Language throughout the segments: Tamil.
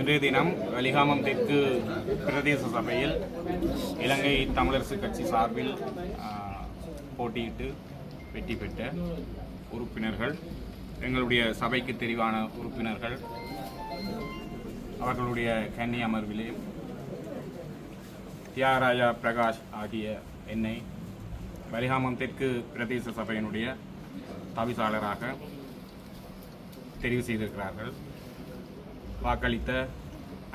இன்றைய தினம் வலிகாமம் தெற்கு பிரதேச சபையில் இலங்கை தமிழரசு கட்சி சார்பில் போட்டியிட்டு வெற்றி பெற்ற உறுப்பினர்கள் எங்களுடைய சபைக்கு தெரிவான உறுப்பினர்கள் அவர்களுடைய கன்னி அமர்விலே தியாகராஜா பிரகாஷ் ஆகிய என்னை வலிகாமம் தெற்கு பிரதேச சபையினுடைய தவிசாளராக தெரிவு செய்திருக்கிறார்கள். வாக்களித்த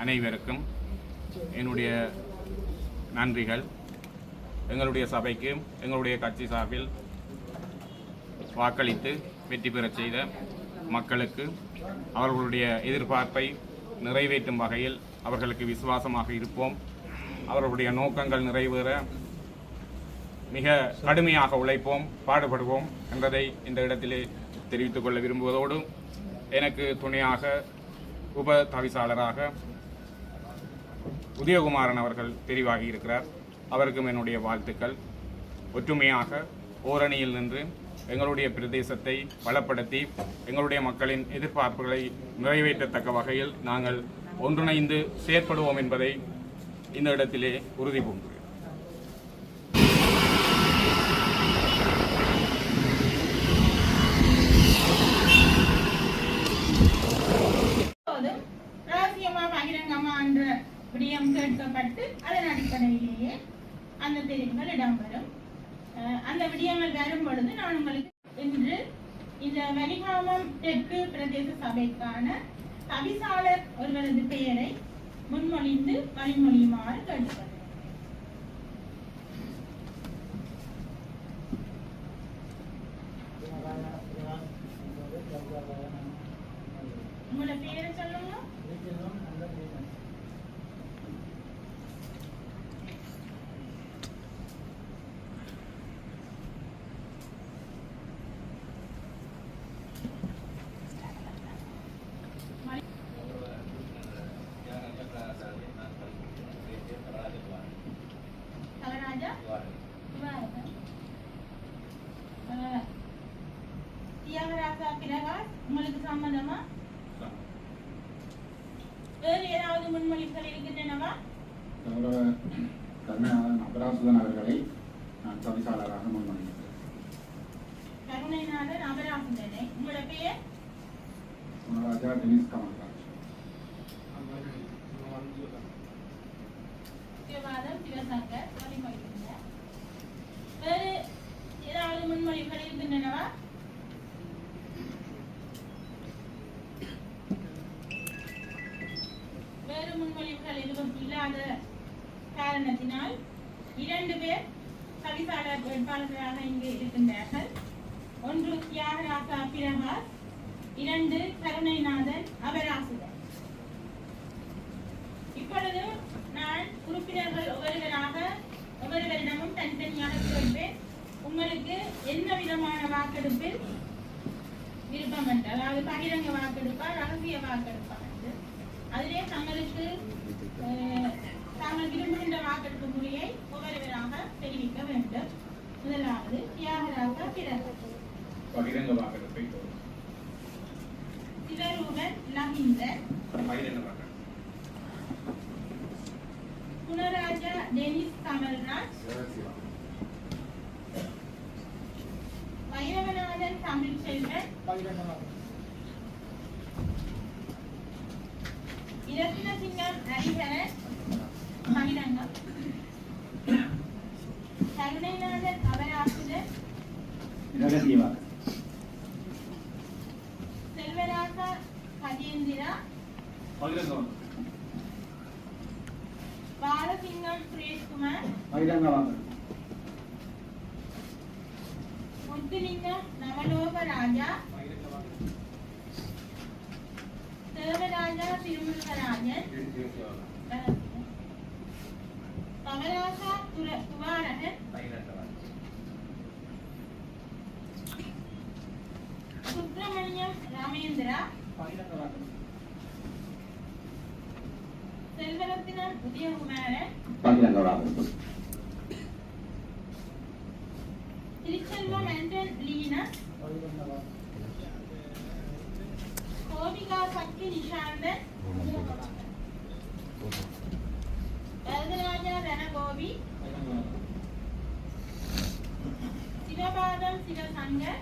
அனைவருக்கும் என்னுடைய நன்றிகள். எங்களுடைய சபைக்கு எங்களுடைய கட்சி சார்பில் வாக்களித்து வெற்றி பெறச் செய்த மக்களுக்கு அவர்களுடைய எதிர்பார்ப்பை நிறைவேற்றும் வகையில் அவர்களுக்கு விசுவாசமாக இருப்போம். அவர்களுடைய நோக்கங்கள் நிறைவேற மிக கடுமையாக உழைப்போம் பாடுபடுவோம் என்பதை இந்த இடத்திலே தெரிவித்துக் கொள்ள விரும்புவதோடு எனக்கு துணையாக உப தவிசாளராக உதயகுமாரன் அவர்கள் தெரிவாகி இருக்கிறார் அவருக்கும் என்னுடைய வாழ்த்துக்கள். ஒற்றுமையாக ஓரணியில் நின்று எங்களுடைய பிரதேசத்தை வளப்படுத்தி எங்களுடைய மக்களின் எதிர்பார்ப்புகளை நிறைவேற்றத்தக்க வகையில் நாங்கள் ஒன்றிணைந்து செயற்படுவோம் என்பதை இந்த இடத்திலே உறுதி தெரிவுகள் இடம்பெறும். அஹ் அந்த விடயங்கள் வரும் பொழுது நான் உங்களுக்கு இன்று இந்த வலிகாமம் தெற்கு பிரதேச சபைக்கான தவிசாளர் ஒருவரது பெயரை முன்மொழிந்து வழிமொழியுமாறு கேட்டுக்கொள்கிறேன். உங்களுக்கு சம்மதமா வேறு ஏதாவது முன்மொழிகள் இருக்கின்றனவா கருணாநிதன் அபராசுதன் அவர்களை நான் தவிசாளராக முன்மொழிகிறேன் கருணைநாதன் அபராசுதனை உங்களோட பெயர் குணராஜா டெனிஸ் கமல்ராஜ் சிவபாதம் சிவசங்கர் வழிமொழிகின்ற வேறு ஏதாவது முன்மொழிகள் இருக்கின்றனவா வேறு முன்மொழிவுகள் எதுவும் இல்லாத காரணத்தினால் இரண்டு பேர் கவிதாளர் வேட்பாளர்களாக இங்கு இருக்கின்றார்கள். ஒன்று தியாகராசா பிரகாஷ் இரண்டு கருணைநாதன் அபராசுதன் இப்பொழுது நான் உறுப்பினர்கள் ஒவ்வொருவராக ஒவ்வொருவரிடமும் தனித்தனியாக கேட்பேன். உங்களுக்கு என்ன விதமான வாக்கெடுப்பில் விருப்பம் என்று அதாவது பகிரங்க வாக்கெடுப்பா ரகசிய வாக்கெடுப்பு? அதிலே தங்களுக்கு தாங்கள் விரும்புகின்ற வாக்கெடுப்பு முறையை ஒவ்வொருவராக தெரிவிக்க வேண்டும். முதலாவது தியாகராக பிறகு பகிரங்க வாக்கெடுப்பை சிவரூபன் பகிரங்க வாக்கெடுப்பு குணராஜா டெனிஸ் கமல்ராஜ் வைரவநாதன் தமிழ் செல்வன் இரத்னசிங்கம் ஹரிஹரன் மகிழங்கம் கருணைநாதன் அபராசுதன் இரகசியமாக செல்வராசா கஜேந்திரா பாலசிங்கம் சுரேஷ்குமார் முத்துலிங்கம் நவலோக ராஜா தேவராஜா திருமுருகராஜன் கமலாசா குமாரகன் சுப்பிரமணியம் ராமேந்திரா செல்வரத்தினால் புதிய குமாரன் பகிரங்கராகட்டும் திருச்செல்வம் என்றன் சக்தி நிஷாந்தன் வரதராஜா ரணகோவி சிவபாதம் சிவசங்கர்.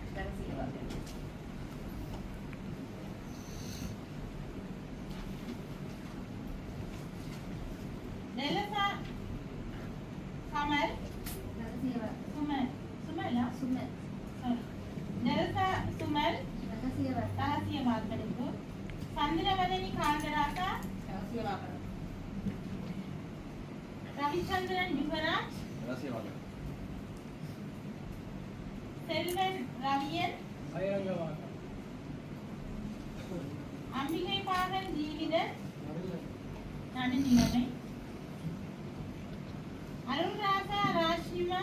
ரவிச்சந்திரன் யுவராஜ். செல்வன் ரவியன். அம்பிகை பாகன் ஜீவிதன் நடுநிலைமை அருள்ராசா ராஷிமா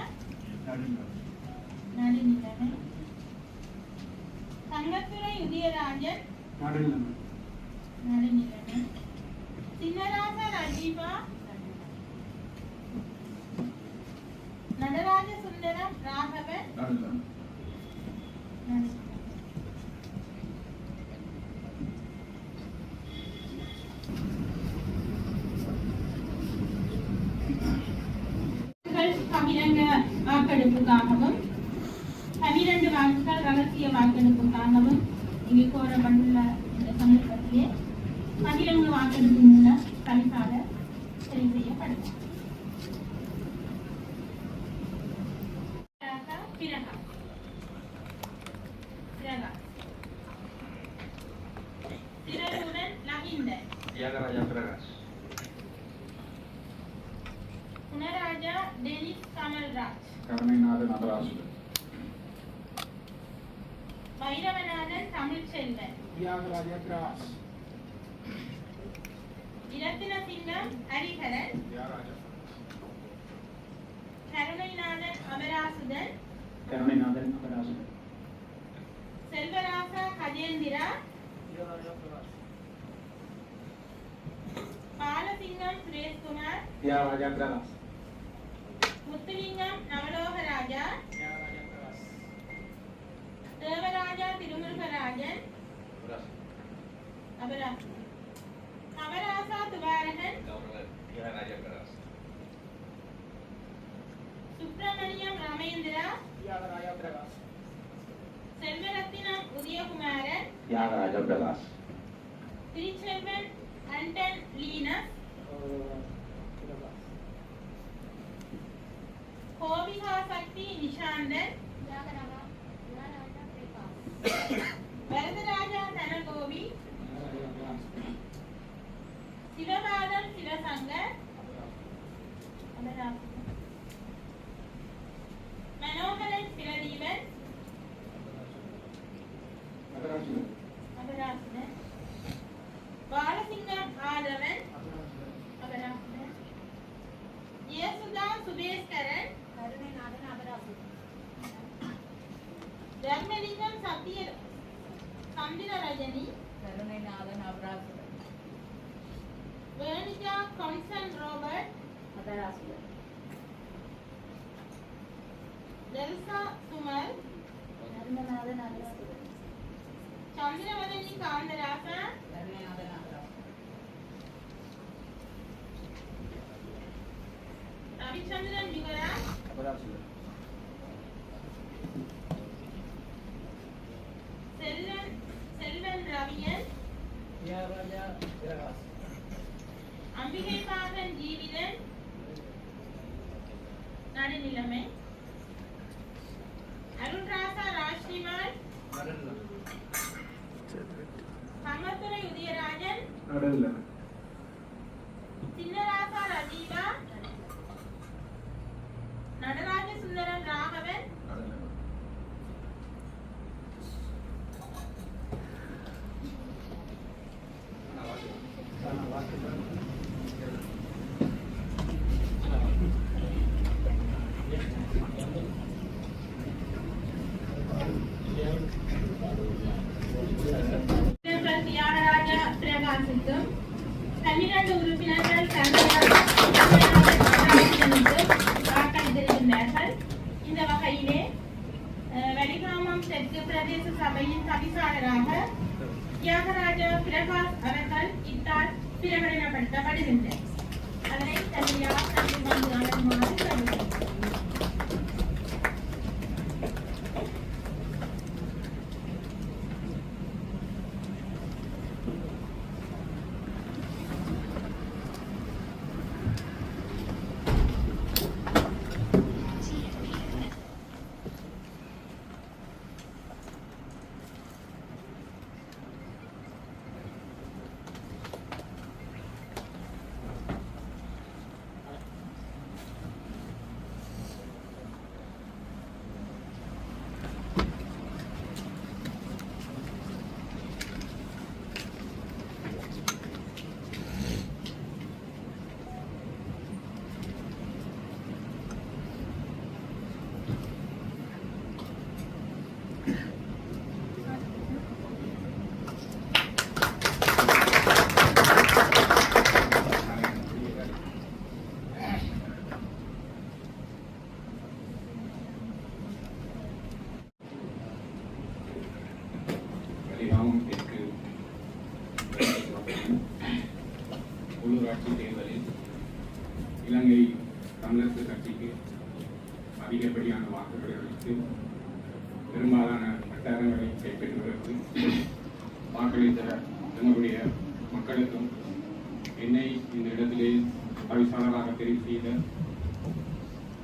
நடுநிலைமை தங்கத்துறை உதயராஜன். நடுநிலைமை வாக்கெடுப்புக்காகவும் பனிரெண்டு வாக்குகள் ரகசிய வாக்கெடுப்புக்காகவும் இங்கு கோரப்பட்டுள்ள இந்த சந்தர்ப்பத்திலே பகிரங்க வாக்கெடுப்பு மூலம் பரிசாக தெரிவு செய்யப்படும் பிரகா பிரகா Gunaraja Denis Kamalraj. Karunanathan Natarajan. Vairavanathan Tamilselvan. Rathinasingam Hariharan. Karunanathan Amarasuthan. Karunainathan Natarajan Selvarasa Gajendra. Balasingam Sureshkumar. Thiyagaraja Prakash Muthulingam Navalogaraja Devaraja Thirumurugarajan Aparaj Aparasa Thuvarakan Subramaniam Ramendra Selvarathinam Udayakumaran Thiyagaraja Prakash Thiruchelvan Anton Linus Gopika Sakthi Nishanthan Varatharaja Thanagopi Sivapatham Sivasankar Manoharan Sivatheepan Natarajan Aparasuthan Balasingam Aathavan Aparasuthan Yesutha Subeskaran Tharmalingam Sathiya Chandra Rajini Venija கொன்சன் Robert Delsa Sumal Chandravathani Kantharasa Ravichandran Yuvraj Selvan Selvan Raviyan Ambikaipagan Jeevithan நடுநிலைமை அருண்ராசா ராஜ்னிமால் சங்கத்துறை உதயராஜன் உறுப்பினர்கள் வாக்களித்திருக்கின்றார்கள் இந்த வடிகாமம் தெற்கு பிரதேச சபையின் தவிசாளராக தியாகராஜ பிரகாஷ் அவர்கள் இத்தால் பிரகடனப்படுத்தப்படுகின்றனர்.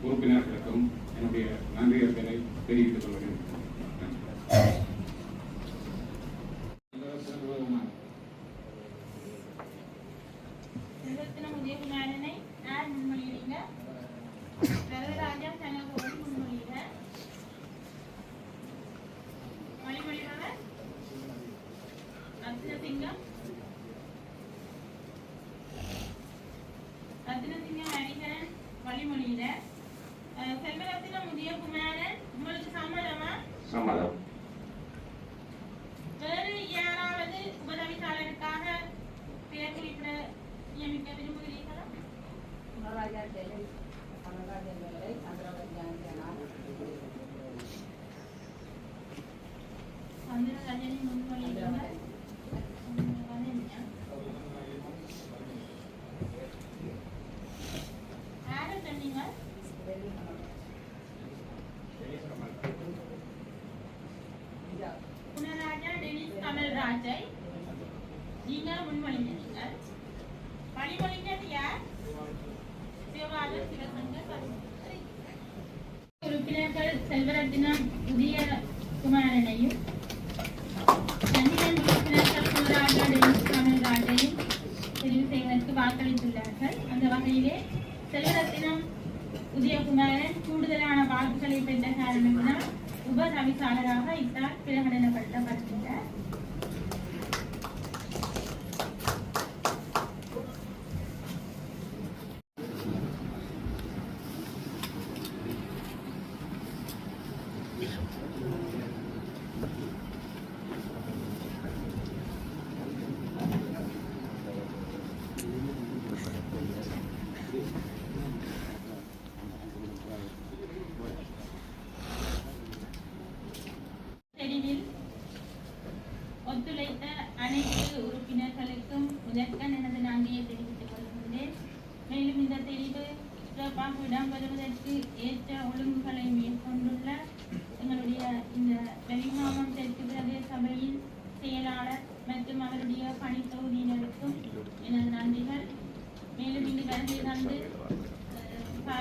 உறுப்பினர்களுக்கும் என்னுடைய நன்றியர்களை தெரிவித்துக் கொள்கிறேன். உறுப்பினர்கள் செல்வரத்தினம் உறுப்பினர்கள் செய்வதற்கு வாக்களித்துள்ளார்கள். அந்த வகையிலே செல்வரத்தினம் புதிய குமாரன் கூடுதலான வாக்குகளை பெற்ற காரணத்தினால் உப தவிசாளராக இத்தார்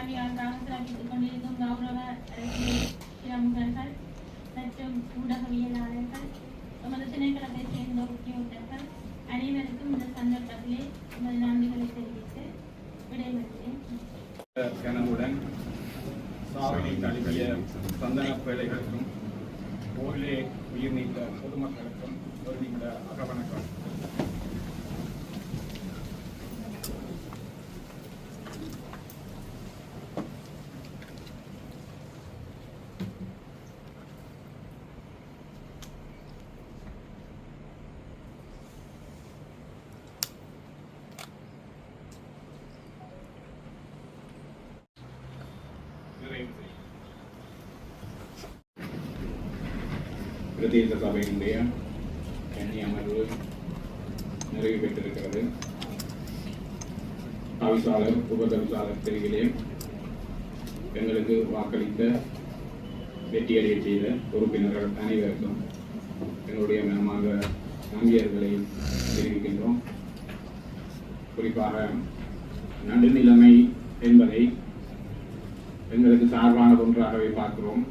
பார்வையாளராக சிறப்பித்துக் கொண்டிருக்கும் கௌரவ பிரமுகர்கள் மற்றும் ஊடகவியலாளர்கள். பிரதேச சபையினுடைய கன்னி அமர்வு நிறைவு பெற்றிருக்கிறது. தவிசாளர் உபதவிசாளர் பிரிவிலே எங்களுக்கு வாக்களித்த வெற்றியடைய செய்த உறுப்பினர்கள் அனைவருக்கும் எங்களுடைய மனமாக நம்பியர்களை தெரிவிக்கின்றோம். குறிப்பாக நடுநிலைமை என்பதை எங்களுக்கு சார்பான ஒன்றாகவே பார்க்கிறோம்.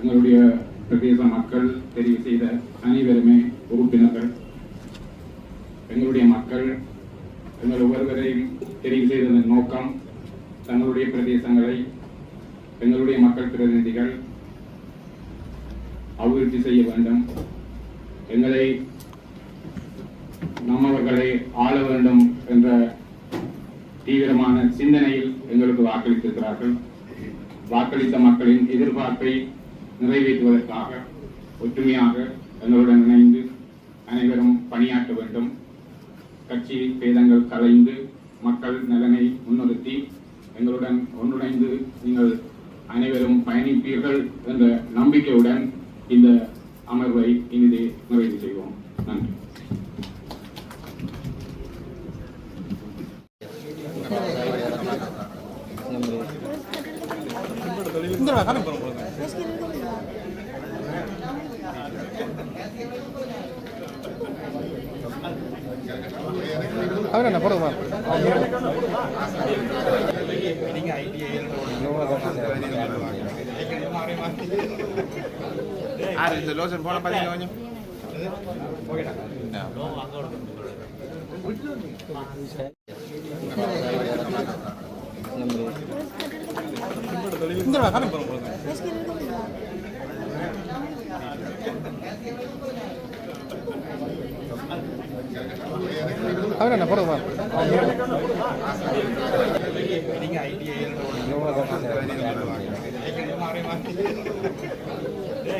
எங்களுடைய பிரதேச மக்கள் தெரிவு செய்த அனைவருமே உறுப்பினர்கள் எங்களுடைய மக்கள் எங்கள் ஒவ்வொருவரையும் தெரிவு செய்ததன் நோக்கம் தங்களுடைய பிரதேசங்களை எங்களுடைய மக்கள் பிரதிநிதிகள் அபிவிருத்தி செய்ய வேண்டும். எங்களை நம்மவர்களை ஆள வேண்டும் என்ற தீவிரமான சிந்தனையில் எங்களுக்கு வாக்களித்திருக்கிறார்கள். வாக்களித்த மக்களின் எதிர்பார்ப்பை நிறைவேற்றுவதற்காக ஒற்றுமையாக எங்களுடன் இணைந்து அனைவரும் பணியாற்ற வேண்டும். கட்சி பேதங்கள் கலைந்து மக்கள் நலனை முன்னிறுத்தி எங்களுடன் ஒன்றிணைந்து நீங்கள் அனைவரும் பயணிப்பீர்கள் என்ற நம்பிக்கையுடன் இந்த அமர்வை இனிதே நிறைவு செய்வோம். நன்றி. அவரண்ணா போடுமா Ah, இந்த லோஷன் போன பாத்தீங்க கொஞ்சம்? இந்த கணக்கு போடுமா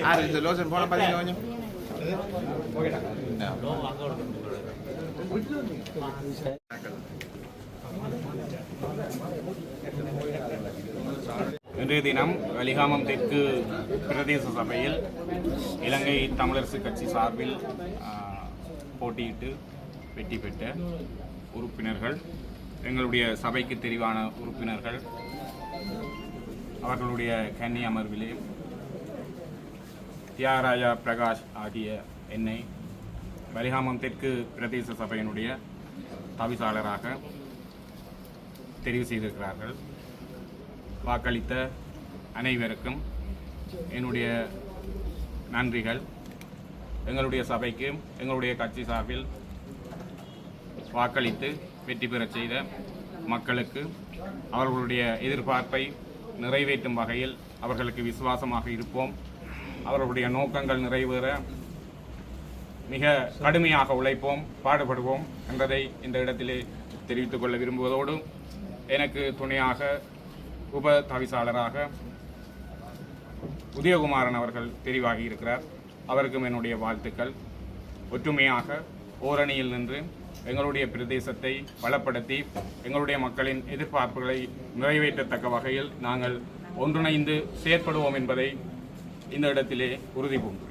அவரண்ணா இந்த லோஷன் போன கொஞ்சம். இன்றைய தினம் வலிகாமம் தெற்கு பிரதேச சபையில் இலங்கை தமிழரசு கட்சி சார்பில் போட்டியிட்டு வெற்றி பெற்ற உறுப்பினர்கள் எங்களுடைய சபைக்கு தெரிவான உறுப்பினர்கள் அவர்களுடைய கன்னி அமர்விலே தியாகராஜா பிரகாஷ் ஆகிய என்னை வலிகாமம் தெற்கு பிரதேச சபையினுடைய தவிசாளராக தெரிவு செய்திருக்கிறார்கள். வாக்களித்த அனைவருக்கும் என்னுடைய நன்றிகள். எங்களுடைய சபைக்கு எங்களுடைய கட்சி சார்பில் வாக்களித்து வெற்றி பெறச் செய்த மக்களுக்கு அவர்களுடைய எதிர்பார்ப்பை நிறைவேற்றும் வகையில் அவர்களுக்கு விசுவாசமாக இருப்போம். அவர்களுடைய நோக்கங்கள் நிறைவேற மிக கடுமையாக உழைப்போம் பாடுபடுவோம் என்பதை இந்த இடத்திலே தெரிவித்துக் கொள்ள விரும்புவதோடு எனக்கு துணையாக உப தவிசாளராக உதயகுமாரன் அவர்கள் தெரிவாகி இருக்கிறார். அவருக்கும் என்னுடைய வாழ்த்துக்கள். ஒற்றுமையாக ஓரணியில் நின்று எங்களுடைய பிரதேசத்தை பலப்படுத்தி எங்களுடைய மக்களின் எதிர்பார்ப்புகளை நிறைவேற்றத்தக்க வகையில் நாங்கள் ஒன்றிணைந்து செயற்படுவோம் என்பதை இந்த இடத்திலே உறுதி பூண்டு